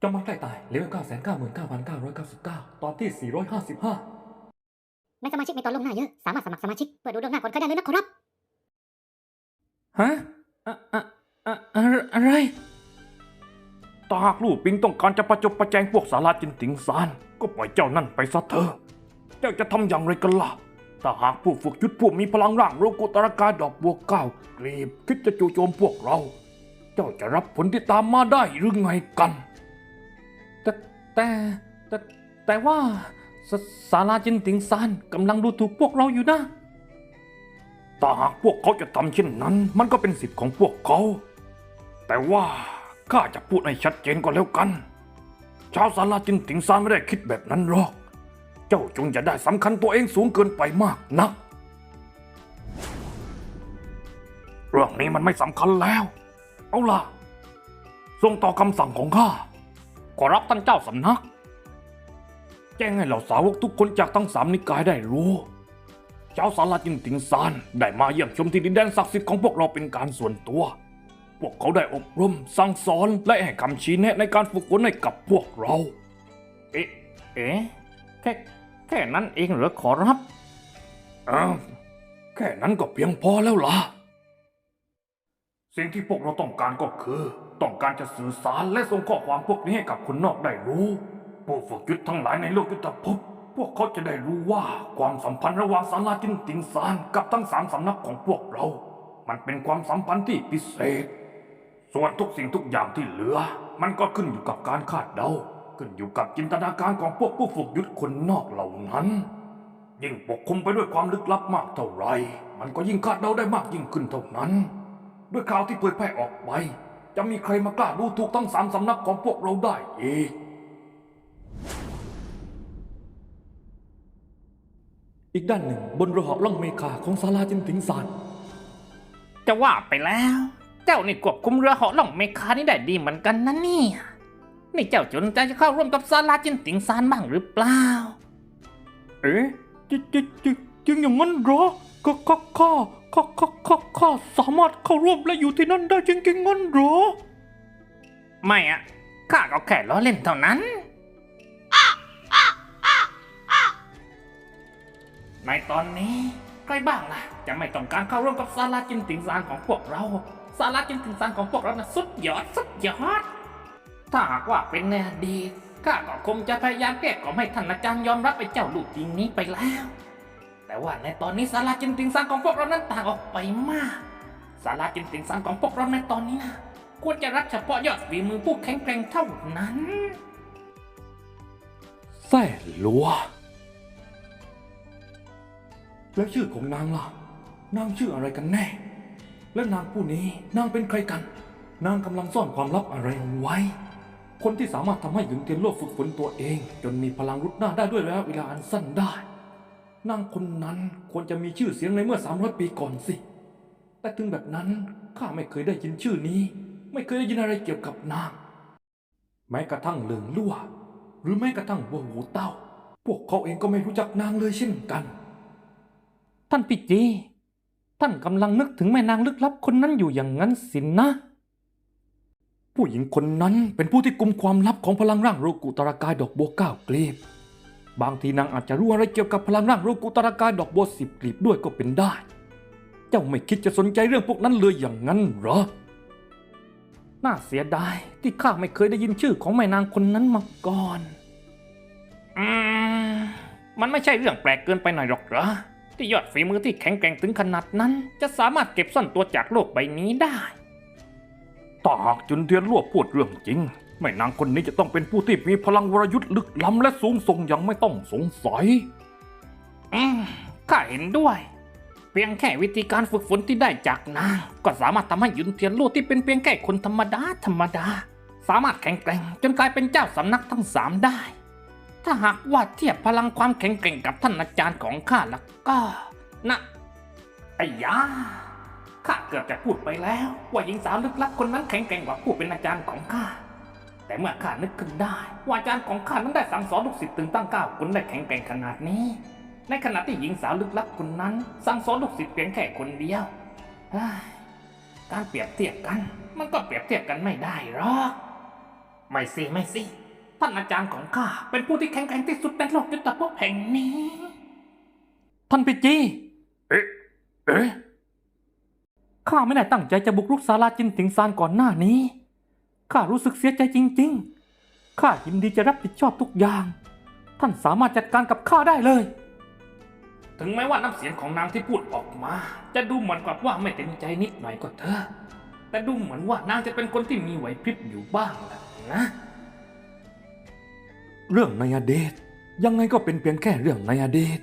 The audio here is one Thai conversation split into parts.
จอมมันใกล้ตายเลเวล999,999 ตอนที่ 455ในสมาชิกมีตอนลงหน้าเยอะสามารถสมัครสมาชิกเพื่อดูเรื่องหน้าคนก็ได้เลยนะขอรับ ฮะอะอะอะอะอะไรถ้าหากลู่ปิงต้องการจะประจบประแจงพวกสาราจินติงซาน ก็ปล่อยเจ้านั่นไปซะเถอะเจ้าจะทำอย่างไรกันล่ะ ถ้าหากผู้ฝึกยุทธพวกมีพลังร่างโรกุตรกายดอกบัวเก้ากรีบคิดจะจู่โจมพวกเรา เจ้าจะรับผลที่ตามมาได้หรือไงกัน แต่แต่แต่ว่าสสาราจินติงซานกำลังดูถูกพวกเราอยู่นะถ้าหากพวกเขาจะทำเช่นนั้น มันก็เป็นสิทธิ์ของพวกเขา แต่ว่าข้าจะพูดให้ชัดเจนก็แล้วกัน ชาวสาราจินติงซานไม่ได้คิดแบบนั้นหรอก เจ้าจงอย่าได้สำคัญตัวเองสูงเกินไปมากนัก เรื่องนี้มันไม่สำคัญแล้ว เอาล่ะ ส่งต่อคำสั่งของข้า ขอรับท่านเจ้าสำนัก แจ้งให้เหล่าสาวกทุกคนจากทั้งสามนิกายได้รู้ชาวสาราจินติงซานได้มาเยี่ยมชมที่ดินแดนศักดิ์สิทธิ์ของพวกเราเป็นการส่วนตัว พวกเขาได้อบรม สั่งสอน และให้คำชี้แนะในการฝึกฝนให้กับพวกเรา เอ๊ะ เอ๊ะ แค่แค่นั้นเองเหรอขอรับอ้าวแค่นั้นก็เพียงพอแล้วล่ะ สิ่งที่พวกเราต้องการก็คือ ต้องการจะสื่อสารและส่งข้อความพวกนี้ให้กับคนนอกได้รู้ผู้ฝึกยุทธทั้งหลายในโลกยุทธภพพวกเขาจะได้รู้ว่าความสัมพันธ์ระหว่างสาราจินติงซานกับทั้งสามสำนักของพวกเรา มันเป็นความสัมพันธ์ที่พิเศษ ส่วนทุกสิ่งทุกอย่างที่เหลือ มันก็ขึ้นอยู่กับการคาดเดา ขึ้นอยู่กับจินตนาการของพวกผู้ฝึกยุทธคนนอกเหล่านั้น ยิ่งปกคลุมไปด้วยความลึกลับมากเท่าไหรมันก็ยิ่งคาดเดาได้มากยิ่งขึ้นเท่านั้น ด้วยข่าวที่เผยแพร่ออกไป จะมีใครมากล้าดูถูกทั้งสามสำนักของพวกเราได้อีก อีกด้านหนึ่งบนเรือเหาะล่องเมฆาของสาราจินติงซานจะว่าไปแล้ว เจ้านี่ควบคุมเรือเหาะล่องเมคานี่ได้ดีเหมือนกันนะเนี่ยนี่เจ้าจนใจจะเข้าร่วมกับซาลาจินติงซานบ้างหรือเปล่า เอ๊ะจริงจริงจริง จริงอย่างนั้นเหรอก็ก็ข้าข้าข้าข้าข้าสามารถเข้าร่วมและอยู่ที่นั่นได้จริงจริงงั้นเหรอ ไม่อะข้าก็แค่ล้อเล่นเท่านั้นในตอนนี้ใครบ้างล่ะ จะไม่ต้องการเข้าร่วมกับซาลาจินติงซานของพวกเราซาลาจินติงซานของพวกเรานะ่ะสุดยอดสุดยอด ถ้าหากว่าเป็นในอดีตข้าก็คงจะพยายามแก้กล่อมให้ท่านอาจารย์ยอมรับไอ้เจ้าลูกจริงนี้ไปแล้ว แต่ว่าในตอนนี้ซาลาจินติงซานของพวกเรานั้นต่างออกไปมากซาลาจินติงซานของพวกเราในตอนนี้นะควรจะรับเฉพาะยอดฝีมือผู้แข็งแกร่งเท่านั้นแซ่ลัว แล้วชื่อของนางล่ะ นางชื่ออะไรกันแน่ และนางผู้นี้นางเป็นใครกัน นางกำลังซ่อนความลับอะไรเอาไว้ คนที่สามารถทำให้หญิงเทียนโลกฝึกฝนตัวเอง จนมีพลังรุดหน้าได้ด้วยระยะเวลาอันสั้นได้ นางคนนั้นควรจะมีชื่อเสียงในเมื่อ300ปีก่อนสิ แต่ถึงแบบนั้นข้าไม่เคยได้ยินชื่อนี้ ไม่เคยได้ยินอะไรเกี่ยวกับนาง แม้กระทั่งเหลืองลั่ว หรือแม้กระทั่งวัวหูเต้า พวกเขาเองก็ไม่รู้จักนางเลยเช่นกัน ท่านปิจีท่านกำลังนึกถึงแม่นางลึกลับคนนั้นอยู่อย่างนั้นสินนะ ผู้หญิงคนนั้นเป็นผู้ที่กุมความลับของพลังร่างโรกุตรากายดอกบัวเก้ากลีบ บางทีนางอาจจะรู้อะไรเกี่ยวกับพลังร่างโรกุตรากายดอกบัวสิบกลีบด้วยก็เป็นได้ เจ้าไม่คิดจะสนใจเรื่องพวกนั้นเลยอย่างนั้นเหรอ น่าเสียดายที่ข้าไม่เคยได้ยินชื่อของแม่นางคนนั้นมาก่อน อืม มันไม่ใช่เรื่องแปลกเกินไปหน่อยหรอกเหรอ ที่ยอดฝีมือที่แข็งแกร่งถึงขนาดนั้น จะสามารถเก็บซ่อนตัวจากโลกใบนี้ได้ถ้าหากจุนเทียนรั่วพูดเรื่องจริง แม่นางคนนี้จะต้องเป็นผู้ที่มีพลังวรยุทธ์ลึกล้ำและสูงส่งอย่างไม่ต้องสงสัย อืมข้าเห็นด้วย เพียงแค่วิธีการฝึกฝนที่ได้จากนางก็สามารถทำให้หยุนเทียนลู่ที่เป็นเพียงแค่คนธรรมดาธรรมดา สามารถแข็งแกร่งจนกลายเป็นเจ้าสำนักทั้งสามได้ ถ้าหากว่าเทียบพลังความแข็งแกร่งกับท่านอาจารย์ของข้าแล้วก็นะไอ้ยาข้าเกือบจะพูดไปแล้ว ว่าหญิงสาวลึกลับคนนั้นแข็งแกร่งกว่าผู้เป็นอาจารย์ของข้า เมื่อข้านึกขึ้นได้ ว่าอาจารย์ของข้านั้นได้สั่งสอนลูกศิษย์ถึงตั้งเก้าคนได้แข็งแกร่งขนาดนี้ ในขณะที่หญิงสาวลึกลับคนนั้น สั่งสอนลูกศิษย์เพียงแค่คนเดียวเฮ้ยการเปรียบเทียบกัน มันก็เปรียบเทียบกันไม่ได้หรอกไม่สิไม่สิท่านอาจารย์ของข้าเป็นผู้ที่แข็งแกร่งที่สุดในโลกยุทธภพแห่งนี้ ท่านปิจีเอ๊ะเอ๊ะข้าไม่ได้ตั้งใจจะบุกรุกศาลาจินติงซานก่อนหน้านี้ ข้ารู้สึกเสียใจจริง ๆ ข้ายินดีจะรับผิดชอบทุกอย่าง ท่านสามารถจัดการกับข้าได้เลย ถึงแม้ว่าน้ำเสียงของนางที่พูดออกมา จะดูเหมือนกับว่าไม่เต็มใจนิดหน่อยก็เถอะ แต่ดูเหมือนว่านางจะเป็นคนที่มีไหวพริบอยู่บ้างแหละนะ เรื่องในอดีตยังไงก็เป็นเพียงแค่เรื่องในอดีต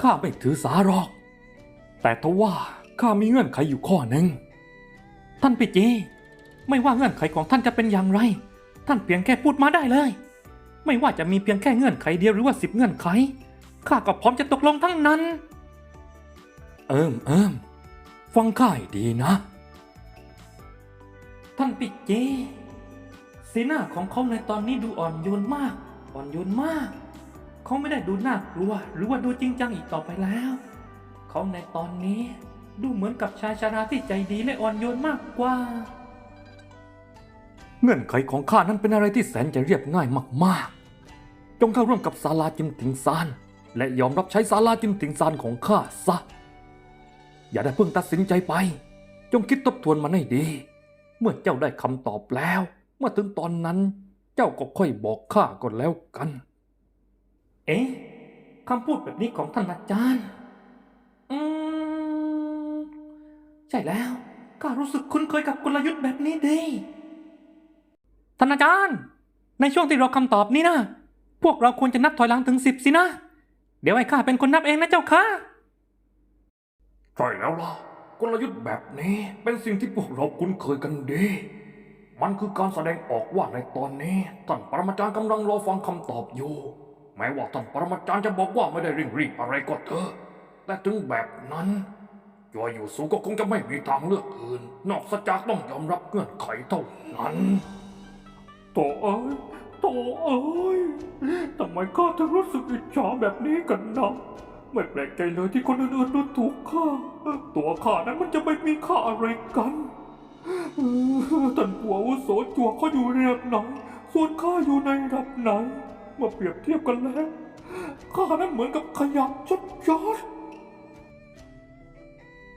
ข้าไม่ถือสาหรอก แต่ทว่าข้ามีเงื่อนไขอยู่ข้อหนึ่งท่านปิจี ไม่ว่าเงื่อนไขของท่านจะเป็นอย่างไร ท่านเพียงแค่พูดมาได้เลย ไม่ว่าจะมีเพียงแค่เงื่อนไขเดียวหรือว่าสิบเงื่อนไข ข้าก็พร้อมจะตกลงทั้งนั้น เอิมเอิมฟังข้าดีนะ ท่านปิจีสีหน้าของเขาในตอนนี้ดูอ่อนโยนมาก อ่อนโยนมาก เขาไม่ได้ดูน่ากลัว หรือว่าดูจริงจังอีกต่อไปแล้ว เขาในตอนนี้ดูเหมือนกับชายชาราที่ใจดีและอ่อนโยนมากกว่า เงื่อนไขของข้านั้นเป็นอะไรที่แสนจะเรียบง่ายมากๆ จงเข้าร่วมกับศาลาจิมติงซาน และยอมรับใช้ศาลาจิมติงซานของข้าซะ อย่าได้เพิ่งตัดสินใจไป จงคิดทบทวนมันให้ดี เมื่อเจ้าได้คำตอบแล้ว เมื่อถึงตอนนั้น เจ้าก็ค่อยบอกข้าก่อนแล้วกัน เอ๊ะคำพูดแบบนี้ของท่านอาจารย์ อืม ใช่แล้วข้ารู้สึกคุ้นเคยกับกลยุทธ์แบบนี้ดี ท่านอาจารย์ ในช่วงที่รอคำตอบนี้นะ พวกเราควรจะนับถอยหลังถึงสิบสินะ เดี๋ยวให้ข้าเป็นคนนับเองนะเจ้าค่ะใช่แล้วล่ะกลยุทธ์แบบนี้เป็นสิ่งที่พวกเราคุ้นเคยกันดี มันคือการแสดงออกว่าในตอนนี้ท่านปรมาจารย์กำลังรอฟังคำตอบอยู่ แม้ว่าท่านปรมาจารย์จะบอกว่าไม่ได้เร่งรีบอะไรก็เถอะแต่ถึงแบบนั้นจอยอยู่สูก็คงจะไม่มีทางเลือกอื่น นอกจากต้องยอมรับเงื่อนไขเท่านั้น โตเอ้ยโตเอ้ยทำไมข้าถึงรู้สึกอิจฉาแบบนี้กันนะไม่แปลกใจเลยที่คนอื่นๆดูถูกข้า ตัวข้านั้นมันจะไม่มีค่าอะไรกันท่านผัวอาวุโสจัวเขาอยู่ในระดับไหนส่วนข้าอยู่ในระดับไหนมื่อเปรียบเทียบกันแล้วข้านั้นเหมือนกับขยะชัดยอด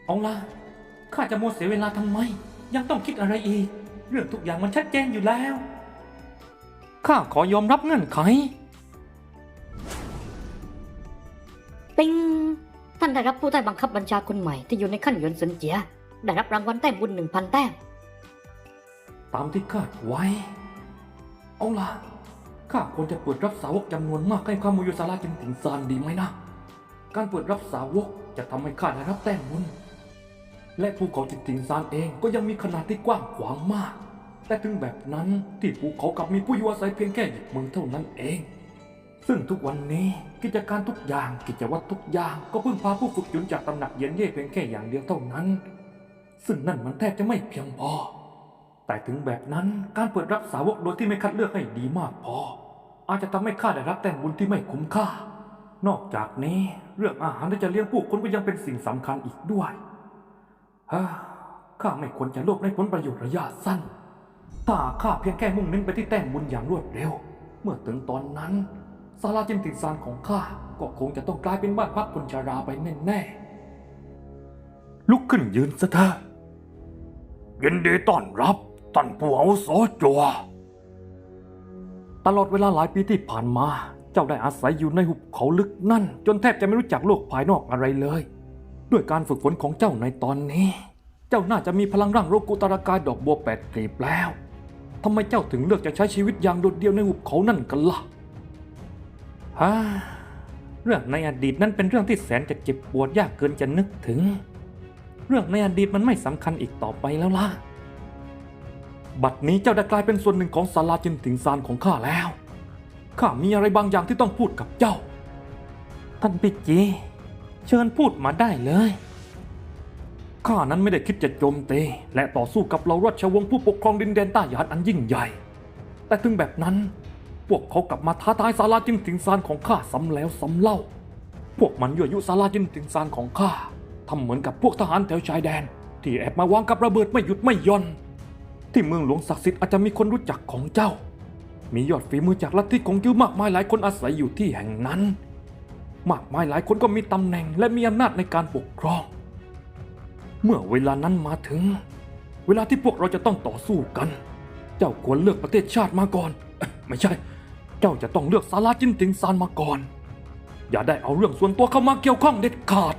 เอาล่ะข้าจะมัวเสียเวลาทำไม ยังต้องคิดอะไรอีก เรื่องทุกอย่างมันชัดเจนอยู่แล้ว ข้าขอยอมรับเงื่อนไข ปิงท่านได้รับผู้ใต้บังคับบัญชาคนใหม่ที่อยู่ในขั้นหยวนเซินเจีย ได้รับรางวัลแต้มบุญหนึ่งพันแต้ม ตามที่คาดไว้ เอาล่ะ ข้าควรจะเปิดรับสาวกจำนวนมากให้ข้ามูยูซาลาจินติงซานดีไหมนะ การเปิดรับสาวกจะทำให้ข้าได้รับแต้มบุญ และภูเขาจินติงซานเองก็ยังมีขนาดที่กว้างขวางมาก แต่ถึงแบบนั้นที่ภูเขากลับมีผู้อยู่อาศัยเพียงแค่หยิบมือเท่านั้นเอง ซึ่งทุกวันนี้กิจการทุกอย่างกิจวัตรทุกอย่างก็เพึ่งพาผู้ฝึกหยุนจากตำหนักเย็นเย่เพียงแค่อย่างเดียวเท่านั้น ซึ่งนั่นมันแทบจะไม่เพียงพอ แต่ถึงแบบนั้นการเปิดรับสาวกโดยที่ไม่คัดเลือกให้ดีมากพอ อาจจะทำให้ข้าได้รับแต้มบุญที่ไม่คุ้มค่า นอกจากนี้เรื่องอาหารที่จะเลี้ยงผู้คนก็ยังเป็นสิ่งสำคัญอีกด้วยฮ่าข้าไม่ควรจะโลภในผลประโยชน์ระยะสั้น ถ้าข้าเพียงแค่มุ่งเน้นไปที่แต้มบุญอย่างรวดเร็ว เมื่อถึงตอนนั้นศาลาจิมติซานของข้าก็คงจะต้องกลายเป็นบ้านพักคนชราไปแน่ๆ ลุกขึ้นยืนซะเถอะยินดีต้อนรับท่านผู้อาวุโสจัว ตลอดเวลาหลายปีที่ผ่านมา เจ้าได้อาศัยอยู่ในหุบเขาลึกนั่น จนแทบจะไม่รู้จักโลกภายนอกอะไรเลย ด้วยการฝึกฝนของเจ้าในตอนนี้ เจ้าน่าจะมีพลังร่างโรกุตรากายดอกบัวแปดกลีบแล้วทำไมเจ้าถึงเลือกจะใช้ชีวิตอย่างโดดเดี่ยวในหุบเขานั่นกันล่ะฮ่าเรื่องในอดีตนั้นเป็นเรื่องที่แสนจะเจ็บปวดยากเกินจะนึกถึง เรื่องในอดีตมันไม่สำคัญอีกต่อไปแล้วล่ะ บัดนี้เจ้าได้กลายเป็นส่วนหนึ่งของศาลาจินติงซานของข้าแล้ว ข้ามีอะไรบางอย่างที่ต้องพูดกับเจ้า ท่านปิจีเชิญพูดมาได้เลย ข้านั้นไม่ได้คิดจะโจมตีและต่อสู้กับเราราชวงศ์ผู้ปกครองดินแดนใต้หยานอันยิ่งใหญ่ แต่ถึงแบบนั้น พวกเขากลับมาท้าทายศาลาจินติงซานของข้าซ้ำแล้วซ้ำเล่า พวกมันยั่วยุศาลาจินติงซานของข้าทำเหมือนกับพวกทหารแถวชายแดน ที่แอบมาวางกับระเบิดไม่หยุดไม่ย่อน ที่เมืองหลวงศักดิ์สิทธิ์อาจจะมีคนรู้จักของเจ้า มียอดฝีมือจากลัทธิของกิ้วมากมายหลายคนอาศัยอยู่ที่แห่งนั้น มากมายหลายคนก็มีตำแหน่งและมีอำนาจในการปกครอง เมื่อเวลานั้นมาถึง เวลาที่พวกเราจะต้องต่อสู้กัน เจ้าควรเลือกประเทศชาติมาก่อน ไม่ใช่ เจ้าจะต้องเลือกซาลาจินติงซานมาก่อน อย่าได้เอาเรื่องส่วนตัวเข้ามาเกี่ยวข้องเด็ดขาด